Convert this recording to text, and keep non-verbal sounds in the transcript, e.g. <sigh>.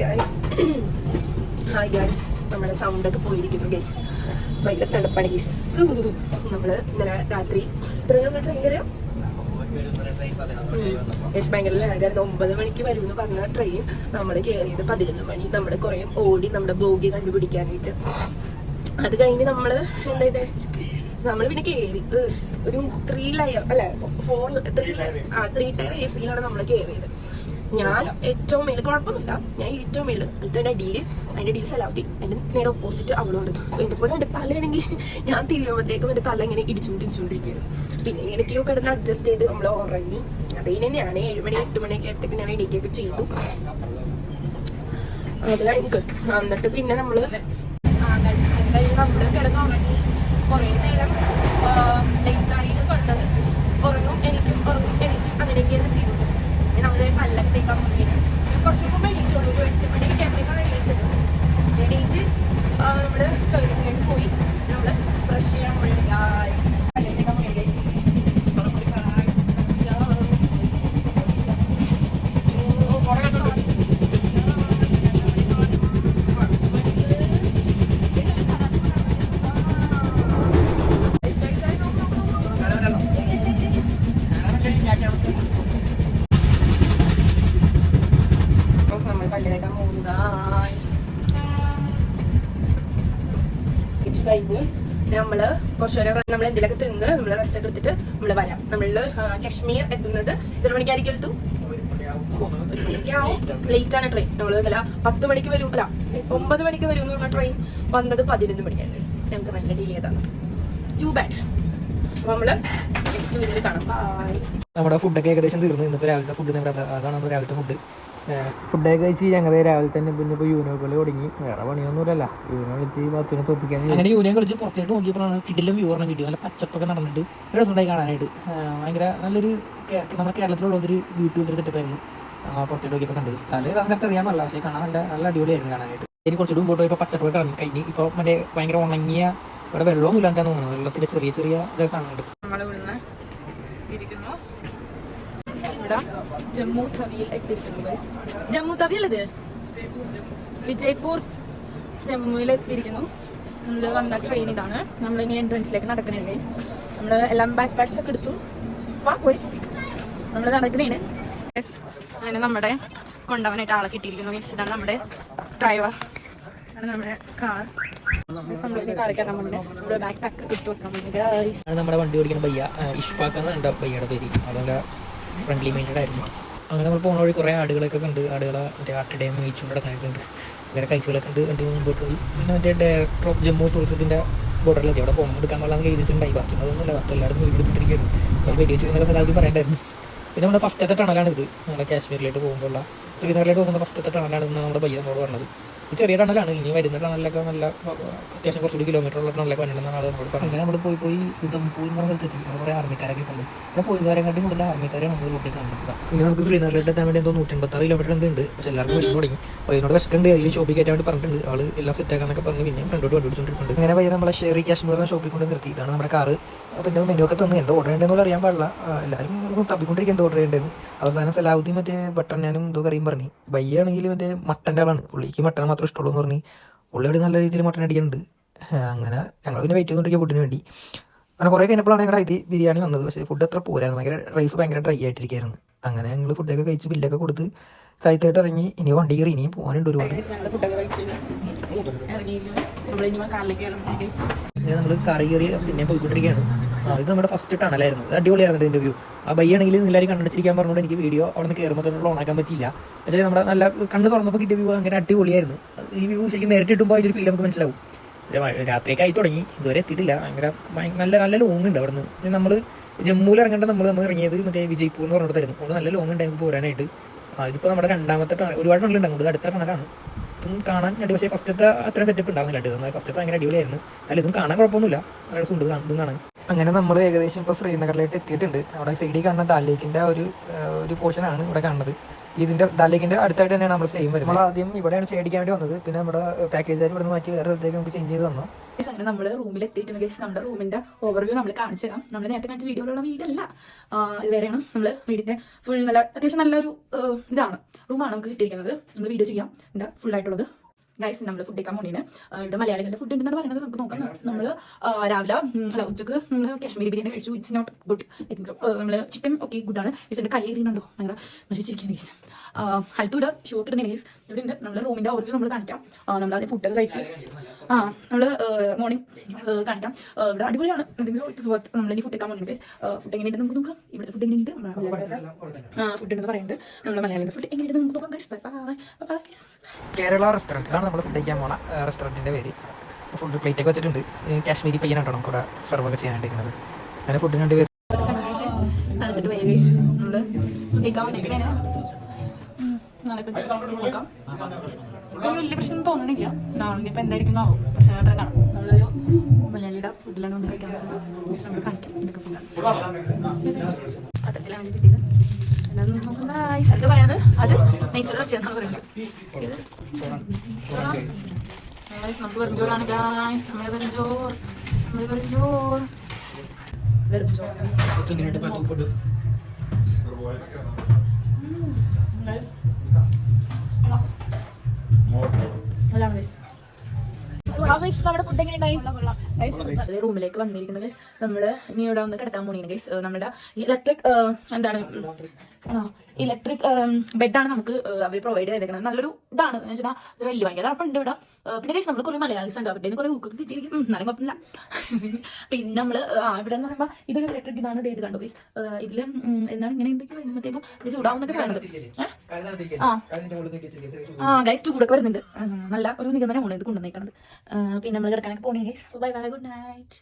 Guys hi guys നമ്മുടെ sound ഒക്കെ പോയിരിക്കുന്നു ഗൈസ് ഭയങ്കര തണുപ്പാണ് ഗൈസ് നമ്മൾ ഇന്നലെ രാത്രി യെസ് ഭയങ്കര ലാഗായിരുന്നു. ഒമ്പത് മണിക്ക് വരും എന്ന് പറഞ്ഞ ട്രെയിൻ നമ്മൾ കയറിയത് പതിനൊന്ന് മണി. നമ്മുടെ കുറേ ഓടി നമ്മുടെ ബോഗി കണ്ടുപിടിക്കാനായിട്ട്. അത് കഴിഞ്ഞ് നമ്മൾ എന്താ ഇത്? നമ്മൾ പിന്നെ കയറി ഒരു ത്രീ ലയർ അല്ലെ ഫോർ ത്രീ ലയർ ആ ത്രീ ടയർ എ സിയിലാണ് നമ്മൾ കയറിയത് ഞാൻ ഏറ്റവും മേൽ കുഴപ്പമൊന്നുമില്ല. ഞാൻ ഏറ്റവും മേൽ അതിന്റെ ഡീൽ അതിന്റെ ഡീൽ സലാവട്ടി അതിന്റെ നേരെ ഓപ്പോസിറ്റ് അവളുമായിരുന്നു എന്റെ പോലെ എന്റെ തലയാണെങ്കിൽ ഞാൻ തിരിയുമ്പോഴത്തേക്കും എന്റെ തല ഇങ്ങനെ ഇടിച്ചുകൊണ്ട് ഇടിച്ചുകൊണ്ടിരിക്കുകയാണ് പിന്നെ ഇങ്ങനെയൊക്കെയോ കിടന്ന് അഡ്ജസ്റ്റ് ചെയ്ത് നമ്മൾ ഉറങ്ങി. അത് കഴിഞ്ഞ് ഞാൻ ഏഴ് മണി എട്ട് മണിയൊക്കെ ആയപ്പോഴത്തേക്ക് ഞാൻ എണീക്കൊക്കെ ചെയ്തു. അത് കഴിഞ്ഞു എന്നിട്ട് പിന്നെ നമ്മൾ അത് കഴിഞ്ഞ് നമ്മൾ കിടന്നുറങ്ങി കുറേ നേരം നമ്മൾ പല്ലിലേക്കാൻ guys. കഴിഞ്ഞ് കുറച്ചു നേരം നമ്മൾ എന്തെങ്കിലുമൊക്കെ തിന്ന് നമ്മൾ റെസ്റ്റ് ഒക്കെ എടുത്തിട്ട് നമ്മൾ വരാം. നമ്മൾ കശ്മീർ എത്തുന്നത് എത്ര മണിക്കായിരിക്കും എത്തു ലേറ്റ് ആണ് ട്രെയിൻ നമ്മൾ അല്ല പത്ത് മണിക്ക് വരും. അല്ല ഒമ്പത് മണിക്ക് വരും എന്നുള്ള ട്രെയിൻ വന്നത് പതിനൊന്ന് മണിക്കാണ്. guys. ഞങ്ങൾക്ക് നല്ല ഡിലേ ചെയ്താണ് ടു ബാഡ് അപ്പൊ നമ്മൾ നെക്സ്റ്റ് വീഡിയോയിൽ കാണാം. ബൈ നമ്മുടെ ഫുഡൊക്കെ ഏകദേശം തീർന്നു. ഇന്നത്തെ രാവിലത്തെ ഫുഡ് നമ്മുടെ അതാ- അതാണ് നമ്മുടെ രാവിലത്തെ ഫുഡ് ഫുഡൊക്കെ കഴിച്ച് ഞങ്ങൾ രാവിലെ തന്നെ പിന്നെ ഇപ്പോൾ യൂനോ കളി തുടങ്ങി. വേറെ പണിയൊന്നുമില്ല യൂനോ കളിച്ച് പത്തിനെ തോപ്പിക്കാൻ അങ്ങനെ യൂനോ കളിച്ച് പുറത്തേട്ട് നോക്കിയപ്പോഴാണ് കിട്ടിലും വ്യൂ പറഞ്ഞ കിട്ടി നല്ല പച്ചപ്പൊക്കെ നടന്നിട്ട് ഒരു രസമുണ്ടായി കാണാനായിട്ട്. ഭയങ്കര നല്ലൊരു നമ്മുടെ കേരളത്തിലുള്ള ഒരു യൂട്യൂബർ തെറ്റപ്പായിരുന്നു പുറത്തേട്ട് നോക്കിയപ്പോൾ കണ്ടത്. സ്ഥലം നമുക്ക് അറിയാൻ പാടില്ല. പക്ഷേ കാണാൻ നല്ല നല്ല അടിപൊളിയായിരുന്നു കാണാനായിട്ട്. ഇനി കുറച്ചുകൂടി മുമ്പോട്ട് പോയപ്പോൾ പച്ചപ്പൊക്കെ കാണുന്നു കഴിഞ്ഞ് ഇപ്പോൾ മറ്റേ ഭയങ്കര ഉണങ്ങിയ ഇവിടെ വെള്ളവും ഇല്ലാണ്ടാന്ന് തോന്നുന്നു. വെള്ളത്തിന്റെ ചെറിയ ചെറിയ ഇതൊക്കെ കാണുന്നുണ്ട്. നമ്മളിവിടുന്ന് തിരിക്കുന്നു ഇവിടെ ജമ്മു തവിയിൽ എത്തിയിരിക്കുന്നു ഗൈസ് ജമ്മു തവിയിൽ ഇത്? വിജയ്പൂർ ജമ്മുവിൽ എത്തിയിരിക്കുന്നു. നമ്മൾ വന്ന ട്രെയിൻ ഇതാണ്. നമ്മൾ ഇനി എൻട്രൻസിലേക്ക് നടക്കണേ ഗൈസ് നമ്മൾ എല്ലാം ബാക്ക് പാക്സ് ഒക്കെ എടുത്തു. വാ പോയി നമ്മൾ നടക്കണേണ്. യെസ് അങ്ങനെ നമ്മുടെ കൊണ്ടുപോകാനായിട്ട് ആളെ കിട്ടിയിരിക്കുന്നു ഗൈസ് ഇതാണ് നമ്മുടെ ഡ്രൈവർ നമ്മുടെ കാർ നമ്മുടെ വേണ്ടി ഓടിക്കുന്ന ബയ്യ ഇഷ്ഫാഖ് എന്നാണ് എന്റെ ബയ്യയുടെ പേര്. അതല്ല ഫ്രണ്ട്ലി മൈൻഡഡ് ആയിരുന്നു. അങ്ങനെ നമ്മൾ പോകുന്ന വഴി കുറേ ആടുകളൊക്കെ കണ്ട് ആടുകളെ മറ്റേ ആട്ടിടയും മേയിച്ചുകൊണ്ട് നടക്കാനൊക്കെ ഉണ്ട് അങ്ങനെ കഴിച്ചുകളൊക്കെ ഉണ്ട് കണ്ട് മുമ്പോട്ട് പോയി. പിന്നെ മറ്റേ ഡയറക്ടർ ഓഫ് ജമ്മു ടൂറിസത്തിന്റെ ബോർഡറിലെത്തി അവിടെ ഫോൺ എടുക്കാൻ ഏരിയസ് ഉണ്ടായി. ബാക്കി അതൊന്നുമില്ല ബാക്കി എല്ലായിടത്തും വീട് എടുത്തിരിക്കുകയാണ് അപ്പോൾ വെടി സ്ഥലം സ്ഥലത്ത് പറയണ്ടായിരുന്നു. പിന്നെ നമ്മുടെ ഫസ്റ്റത്തെ ടണലാണ് ഇത് നമ്മുടെ കാശ്മീരിലേക്ക് പോകുമ്പോൾ ഉള്ള ശ്രീനഗറിലേക്ക് പോകുന്ന ഫസ്റ്റത്തെ ടണലാണ് നമ്മുടെ പയ്യനോട് പറഞ്ഞത്. ചെറിയ ടണലാണ്. ഇനി വരുന്ന ടണലിലൊക്കെ നല്ല അത്യാവശ്യം കുറച്ചുകൂടി കിലോമീറ്റർ ഉള്ള ടണലൊക്കെ വന്നിട്ടുണ്ടെന്നാണ് ആൾ നമ്മളോട് പറഞ്ഞത്. അങ്ങനെ നമ്മൾ പോയി പോയി ഉദംപൂർ എന്ന സ്ഥലത്തെത്തി. അവിടെ കുറേ ആർമിക്കാരൊക്കെ ഉണ്ട്. ഇവിടെ കണ്ടും കൂടുതൽ ആർമിക്കാരെ നമ്മൾ റോട്ടിൽ കണ്ടിട്ടുള്ളത് ഇനി നമുക്ക് ശ്രീനഗറിലേക്ക് എത്താൻ വേണ്ടി എന്തോ നൂറ്റമ്പത്താറ് കിലോമീറ്റർ എന്തുണ്ട് പക്ഷേ എല്ലാവർക്കും വിഷം തുടങ്ങി. അപ്പോൾ ഇതിനോട് വിശക്കുണ്ട് അതിൽ ഷോപ്പിൽ കയറ്റാൻ വേണ്ടി പറഞ്ഞിട്ടുണ്ട്. ആൾ എല്ലാം സെറ്റ് ആക്കാനൊക്കെ പറഞ്ഞ് പിന്നെ ഫ്രണ്ടോട്ട് കണ്ടുപിടിച്ചിട്ടുണ്ട് അങ്ങനെ പയ്യെ നമ്മളെ ഷെറി കാശ്മീർ എന്ന ഷോപ്പിൽ കൊണ്ട് നിർത്തി. ഇതാണ് നമ്മുടെ കാറ് പിന്നെ മെനു ഒക്കെ തന്നു. എന്തോ ഓർഡർ ചെയ്യേണ്ടതെന്ന് അറിയാൻ പാടില്ല. എല്ലാവരും തപ്പിക്കൊണ്ടിരിക്കുക എന്തോ ഓർഡർ ചെയ്യേണ്ടത് അവസാനം സലാഹുദ്ദീൻ മറ്റേ ബട്ടൺ ഞാനും എന്തോ കറിയും പറഞ്ഞു. ബയ്യാണെങ്കിൽ മറ്റേ മട്ടന്റെ ആളാണ്. പുള്ളിക്ക് മട്ടൺ മാത്രമേ ഇഷ്ടമുള്ളൂ എന്ന് പറഞ്ഞ് പുള്ളി അവിടെ നല്ല രീതിയിൽ മട്ടൻ അടിക്കുന്നുണ്ട്. അങ്ങനെ ഞങ്ങൾ പിന്നെ വെയിറ്റ് ചെയ്തുകൊണ്ടിരിക്കുക ഫുഡിന് വേണ്ടി. അങ്ങനെ കുറേ കഴിഞ്ഞപ്പോഴാണ് ഞങ്ങളുടെ ഇത് ബിരിയാണി വന്നത്. പക്ഷേ ഫുഡ് അത്ര പോരായിരുന്നു. ഭയങ്കര റൈസ് ഭയങ്കര ഡ്രൈ ആയിട്ടിരിക്കുകയായിരുന്നു അങ്ങനെ ഞങ്ങൾ ഫുഡൊക്കെ കഴിച്ച് ബില്ലൊക്കെ കൊടുത്ത് താഴ്ത്തായിട്ട് ഇറങ്ങി. ഇനി വണ്ടി കയറി ഇനിയും പോകാനുണ്ട് ഒരുപാട്. നമ്മൾ കറി കയറി പിന്നെ പോയിക്കൊണ്ടിരിക്കുകയാണ്. ഇത് നമ്മുടെ ഫസ്റ്റ് ടണലായിരുന്നു അടിപൊളിയായിരുന്നു ഇതിന്റെ വ്യൂ ആ ബയ്യാണെങ്കിൽ എല്ലാവരും കണ്ടടിച്ചിരിക്കാൻ പറഞ്ഞുകൊണ്ട് എനിക്ക് വീഡിയോ അവിടെ നിന്ന് കയറുമ്പോൾ തൊട്ടുള്ള ഓണാക്കാൻ പറ്റില്ല പക്ഷേ നമ്മുടെ നല്ല കണ്ണ് തുറന്നപ്പോൾ കിട്ടിയ വ്യൂ അങ്ങനെ അടിപൊളിയായിരുന്നു. ഈ വ്യൂ ശരിക്കും നേരിട്ട് കിട്ടുമ്പോൾ അതിന്റെ ഫീൽ നമുക്ക് മനസ്സിലാവും. രാത്രിയൊക്കെ ആയി തുടങ്ങി. ഇതുവരെ എത്തിയിട്ടില്ല. ഭയങ്കര നല്ല നല്ല ലോങ് ഉണ്ട് അവിടെ നിന്ന് നമ്മൾ ജമ്മുവിൽ ഇറങ്ങേണ്ട നമ്മൾ നമ്മൾ ഇറങ്ങിയത് മറ്റേ വിജയ്പൂർ എന്ന് പറഞ്ഞിട്ടായിരുന്നു അതുകൊണ്ട് നല്ല ലോങ് ഉണ്ടായിരുന്നു പോരാനായിട്ട്. ഇതിപ്പോൾ നമ്മുടെ രണ്ടാമത്തെ ടണൽ ഒരുപാട് ടണലുണ്ടാകും അങ്ങോട്ട്. അടുത്ത ടണലാണ് ഇതും കാണാൻ അടി പക്ഷേ ഫസ്റ്റത്തെ അത്രയും സെറ്റപ്പ് ഉണ്ടാകുന്നില്ല കേട്ടോ. ഫസ്റ്റത്തെ ഭയങ്കര അടിപൊളിയായിരുന്നു. അല്ല ഇതും കാണാൻ കുഴപ്പമൊന്നുമില്ല. നല്ല രസമുണ്ട് ഇതും കാണാൻ. അങ്ങനെ നമ്മൾ ഏകദേശം ഇപ്പോൾ ശ്രീനഗറിലേക്ക് എത്തിയിട്ടുണ്ട്. അവിടെ സൈഡിൽ കാണുന്ന ദാൽ ലേക്കിന്റെ ഒരു ഒരു പോർഷനാണ് ഇവിടെ കാണുന്നത്. ഇതിന്റെ ദാൽ ലേക്കിന്റെ അടുത്തായിട്ട് തന്നെയാണ് നമ്മൾ സെയിം വരുന്നത്. നമ്മൾ ആദ്യം ഇവിടെയാണ് സ്റ്റേ വേണ്ടി വന്നത്. പിന്നെ നമ്മുടെ പാക്കേജുകാർ ഇവിടെ നിന്ന് മാറ്റി വേറെ സ്ഥലത്തേക്ക് നമുക്ക് ചേഞ്ച് ചെയ്ത് തന്നു. അങ്ങനെ നമ്മൾ റൂമിൽ എത്തിയിട്ടുണ്ട്. ഗൈസ് നമ്മുടെ റൂമിന്റെ ഓവർവ്യൂ നമ്മൾ കാണിച്ചു തരാം. നമ്മൾ നേരത്തെ കാണിച്ച വീഡിയോയിലുള്ള വീടല്ല. ഇതുവരെയാണ് നമ്മൾ വീടിന്റെ ഫുൾ നല്ല അത്യാവശ്യം നല്ലൊരു ഇതാണ്. റൂമാണ് നമുക്ക് കിട്ടിയിരിക്കുന്നത്. നമ്മൾ വീഡിയോ ചെയ്യാം. ഫുൾ ആയിട്ടുള്ളത്. ഗൈസ് നമ്മൾ ഫുഡ് കഴിക്കാൻ പോണീന്. ഇവിടെ മലയാളികളുടെ ഫുഡ് ഉണ്ടെന്ന് പറയുന്നത് നമുക്ക് നോക്കാം. നമ്മൾ രാവിലെ അല്ല ഉച്ചയ്ക്ക് നമ്മൾ കാശ്മീരി ബിരിയാണി കഴിച്ചു. It's not good I think so നമ്മൾ ചിക്കൻ ഓക്കെ ഗുഡാണ് എന്റെ കൈ എറിയുന്നുണ്ടോ? ഭയങ്കര മരിച്ചിരിക്കുന്ന ഗൈസ് ഹൽത്തൂടെ ഷോക്ക് ഒക്കെ ഇടുന്ന ഗൈസ് ഇവിടെ ഉണ്ട്. നമ്മുടെ റൂമിന്റെ ഓവർവ്യൂ നമ്മൾ കാണിക്കാം. നമ്മൾ അതിന് ഫുഡൊക്കെ കഴിച്ച്. ആ നമ്മൾ മോർണിംഗ് കാണിക്കാം ഇവിടെ അടിപൊളിയാണ്. നമ്മൾ ഇനി ഫുഡ് എടുക്കാൻ പോകുന്നത് ഗൈസ് ഫുഡ് എങ്ങനെയുണ്ട് നമുക്ക് നോക്കാം. ഇവിടുത്തെ ഫുഡ് എങ്ങനെയുണ്ട്? ആ ഫുഡ് എന്ന് പറയുന്നുണ്ട്. നമ്മൾ മലയാളത്തിൽ ഫുഡ് എങ്ങനെയുണ്ട് നമുക്ക് നോക്കാം guys bye bye bye guys Kerala restaurant ഇതാണ് നമ്മൾ ഫുഡ് കഴിക്കാൻ പോണ റെസ്റ്റോറന്റിന്റെ പേര്. ഫുഡ് പ്ലേറ്റ് ഒക്കെ വെച്ചിട്ടുണ്ട്. കാശ്മീരി പയ്യനാട്ടോ നമുക്ക് ഇവിടെ സെർവ് ഒക്കെ ചെയ്യാനായിട്ടിരിക്കുന്നത് അങ്ങനെ ഫുഡിന് വേണ്ടി നമ്മൾ കഴിക്കാൻ നാളെ നോക്കാം. ഇപ്പൊ വലിയ പ്രശ്നം തോന്നണില്ല. നാളെ ഇപ്പൊ എന്തായിരിക്കും ആവും? പ്രശ്നം മാത്രം കാണാം. നമ്മളൊരു മലയാളിയുടെ ഫുഡിലാണ് വന്ന് കഴിക്കാൻ കാണിക്കാം. എന്തൊക്കെ ഫുഡാണ് കിട്ടിയത്. നമുക്ക്. അത് നെയ്ച്ചോറ് വെച്ചാണ് പറയുന്നത്. നമുക്ക് വെറും ചോറാണ്. ഗായ്സ് വെറും വെറും വെറും ചോറ്. നമ്മുടെ ഫുഡ് റൂമിലേക്ക് വന്നിരിക്കുന്നത് നമ്മൾ ഇനി ഇവിടെ വന്ന് കിടക്കാൻ പോണീന് ഗൈസ് നമ്മുടെ ഇലക്ട്രിക് എന്താണ്? ഇലക്ട്രിക് ബെഡാണ് നമുക്ക് അവർ പ്രൊവൈഡ് ചെയ്തേക്കുന്നത് നല്ലൊരു ഇതാണ്. എന്ന് വെച്ചാൽ അത് വലിയ ഭയങ്കര അപ്പം ഉണ്ട് ഇവിടെ പിന്നെ നമ്മൾ കുറെ മലയാളീസ് ഉണ്ട്. നിന്ന് കുറേ ഊക്കൊക്കെ കിട്ടിയിരിക്കും. നല്ല കുഴപ്പമില്ല. <laughs> പിന്നെ നമ്മൾ ഇവിടെ എന്ന് പറയുമ്പോൾ ഇതൊരു ഇലക്ട്രിക് ഇതാണ് ഇത് കണ്ടു പ്ലീസ് ഇതിൽ എന്താണ് ഇങ്ങനെ എന്തൊക്കെയാണ് ഇത് ചൂടാവുന്നൊക്കെ പറയുന്നത് ആ. ഗൈസ് ചൂടൊക്കെ വരുന്നുണ്ട്. നല്ല ഒരു നിഗമനമാണ് ഇത് കൊണ്ടുവന്നേക്കണത്. പിന്നെ നമ്മൾ കിടക്കാനൊക്കെ പോണേ guys bye bye good night